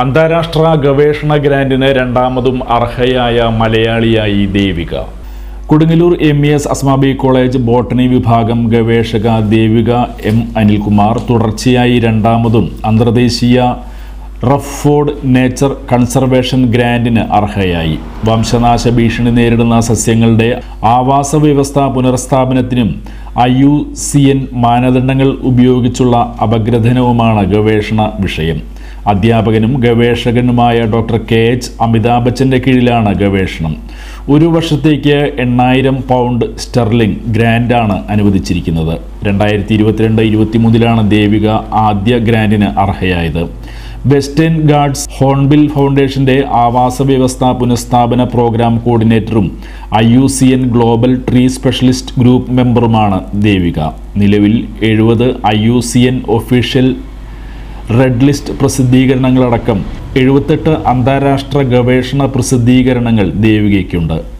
അന്താരാഷ്ട്ര ഗവേഷണ ഗ്രാൻഡിന് രണ്ടാമതും അർഹയായ മലയാളിയായി Devika. Kodungallur M S Asmabi college botany വിഭാഗം ഗവേഷക ദേവിക എം അനിൽകുമാർ തുടർച്ചയായി രണ്ടാമതും അന്തർദേശീയ റഫ്ഫോർഡ് നേച്ചർ കൺസർവേഷൻ ഗ്രാൻഡിന് അർഹയായി. വംശനാശ ഭീഷണി നേരിടുന്ന സസ്യങ്ങളുടെ ആവാസ വ്യവസ്ഥ പുനഃസ്ഥാപനത്തിനും ഐ യു സി എൻ മാനദണ്ഡങ്ങൾ ഉപയോഗിച്ചുള്ള അപഗ്രഥനവുമാണ് ഗവേഷണ വിഷയം. അധ്യാപകനും ഗവേഷകനുമായ ഡോക്ടർ കെ എച്ച് അമിതാഭ് ബച്ചന്റെ കീഴിലാണ് ഗവേഷണം. ഒരു വർഷത്തേക്ക് എണ്ണായിരം പൗണ്ട് സ്റ്റെർലിംഗ് ഗ്രാൻഡാണ് അനുവദിച്ചിരിക്കുന്നത്. രണ്ടായിരത്തി ഇരുപത്തിരണ്ട് ഇരുപത്തിമൂന്നിലാണ് ദേവിക ആദ്യ ഗ്രാൻഡിന് അർഹയായത്. വെസ്റ്റേൺ ഗാർഡ്സ് ഹോൺബിൽ ഫൗണ്ടേഷന്റെ ആവാസ വ്യവസ്ഥ പുനഃസ്ഥാപന programme കോർഡിനേറ്ററും I U C N global tree specialist group മെമ്പറുമാണ് Devika. നിലവിൽ എഴുപത് I U C N official red list പ്രസിദ്ധീകരണങ്ങളടക്കം എഴുപത്തെട്ട് അന്താരാഷ്ട്ര ഗവേഷണ പ്രസിദ്ധീകരണങ്ങൾ ദേവികയ്ക്കുണ്ട്.